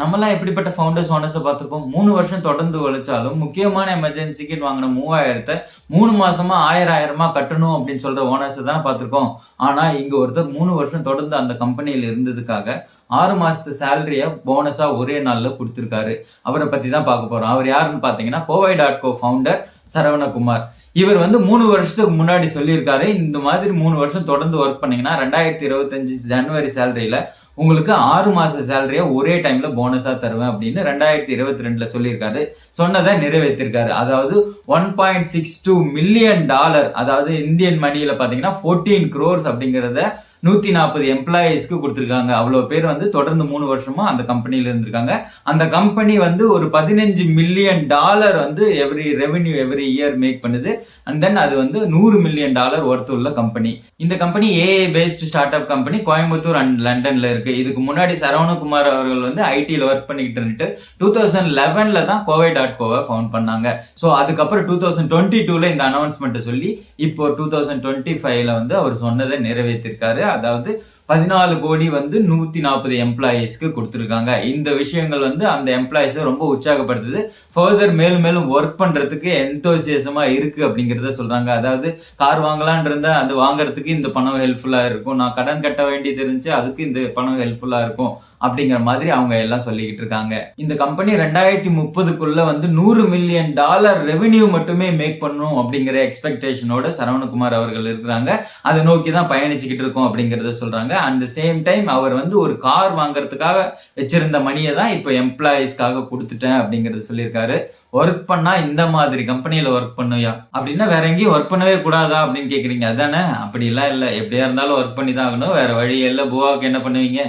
நம்மலாம் எப்படிப்பட்ட ஃபவுண்டர்ஸ் ஓனர்ஸை பார்த்துப்போம். மூணு வருஷம் தொடர்ந்து உழைச்சாலும் முக்கியமான எமர்ஜென்சிக்குன்னு வாங்கின மூவாயிரத்தை மூணு மாசமா ஆயிரம் ஆயிரமா கட்டணும் அப்படின்னு சொல்ற ஓனர்ஸை தானே பார்த்துருக்கோம். ஆனா இங்க ஒருத்தர் மூணு வருஷம் தொடர்ந்து அந்த கம்பெனியில இருந்ததுக்காக ஆறு மாசத்து சேலரிய போனஸா ஒரே நாள்ல கொடுத்துருக்காரு. அவரை பத்தி தான் பார்க்க போறோம். அவர் யாருன்னு பாத்தீங்கன்னா Kovai dot co founder Saravanakumar. இவர் வந்து மூணு வருஷத்துக்கு முன்னாடி சொல்லியிருக்காரு. இந்த மாதிரி மூணு வருஷம் தொடர்ந்து ஒர்க் பண்ணீங்கன்னா ரெண்டாயிரத்தி இருபத்தஞ்சு ஜனவரி சேலரியில உங்களுக்கு ஆறு மாச சேலரியை ஒரே டைம்ல போனஸா தருவேன் அப்படின்னு ரெண்டாயிரத்தி இருபத்தி ரெண்டுல சொல்லியிருக்காரு. சொன்னதை நிறைவேற்றிருக்காரு. அதாவது one point six two million dollar அதாவது இந்தியன் மணியில பாத்தீங்கன்னா ஃபோர்டீன் க்ரோர்ஸ் அப்படிங்கிறத நூற்றி நாற்பது எம்ப்ளாயீஸ்க்கு கொடுத்துருக்காங்க. அவ்வளோ பேர் வந்து தொடர்ந்து மூணு வருஷமா அந்த கம்பெனியில் இருந்திருக்காங்க. அந்த கம்பெனி வந்து ஒரு பதினஞ்சு மில்லியன் டாலர் வந்து every revenue every year make பண்ணுது. அண்ட் தென் அது வந்து நூறு மில்லியன் டாலர் ஒர்த்து உள்ள கம்பெனி இந்த company AI based start up company Coimbatore and லண்டன்ல இருக்கு. இதுக்கு முன்னாடி சரவணகுமார் அவர்கள் வந்து ஐடியில் ஒர்க் பண்ணிக்கிட்டு இருந்துட்டு டூ தௌசண்ட் லெவனில் தான் கோவை டாட் கோவை ஃபவுண்ட் பண்ணாங்க. ஸோ அதுக்கப்புறம் டூ தௌசண்ட் டுவெண்ட்டி டூவில் இந்த அனௌன்ஸ்மெண்ட்டை சொல்லி இப்போ டூ தௌசண்ட் டுவெண்ட்டி ஃபைவ்ல வந்து அவர் சொன்னதை நிறைவேற்றிருக்காரு. அதாவது பதினாலு கோடி வந்து நூத்தி நாற்பது எம்ப்ளாயீஸ்க்கு கொடுத்துருக்காங்க. இந்த விஷயங்கள் வந்து அந்த எம்ப்ளாயிஸை ரொம்ப உற்சாகப்படுத்துது. ஃபர்தர் மேலும் மேலும் ஒர்க் பண்றதுக்கு எந்தோசியசமா இருக்கு அப்படிங்கிறத சொல்றாங்க. அதாவது கார் வாங்கலான் இருந்தா அது வாங்குறதுக்கு இந்த பணம் ஹெல்ப்ஃபுல்லா இருக்கும். நான் கடன் கட்ட வேண்டியது இருந்துச்சு அதுக்கு இந்த பணம் ஹெல்ப்ஃபுல்லா இருக்கும் அப்படிங்கிற மாதிரி அவங்க எல்லாம் சொல்லிக்கிட்டு இருக்காங்க. இந்த கம்பெனி ரெண்டாயிரத்தி முப்பதுக்குள்ள வந்து நூறு மில்லியன் டாலர் ரெவென்யூ மட்டுமே மேக் பண்ணும் அப்படிங்கிற எக்ஸ்பெக்டேஷனோட சரவணகுமார் அவர்கள் இருக்கிறாங்க. அதை நோக்கி தான் பயணிச்சுக்கிட்டு இருக்கோம் அப்படிங்கிறத சொல்றாங்க. அட் த சேம் டைம் அவர் வந்து ஒரு கார் வாங்குறதுக்காக வச்சிருந்த மணியை தான் இப்போ எம்ப்ளாயீஸ்க்காக கொடுத்துட்டேன் அப்படிங்கறத சொல்லியிருக்காரு. ஒர்க் பண்ணா இந்த மாதிரி கம்பெனியில ஒர்க் பண்ணுவியா? அப்படின்னா வேற எங்கேயும் ஒர்க் பண்ணவே கூடாதா அப்படின்னு கேக்குறீங்க. அதானே? அப்படி எல்லாம் இல்லை. எப்படியா இருந்தாலும் ஒர்க் பண்ணி தான் ஆகணும். வேற வழி இல்லை. புவாவுக்கு என்ன பண்ணுவீங்க?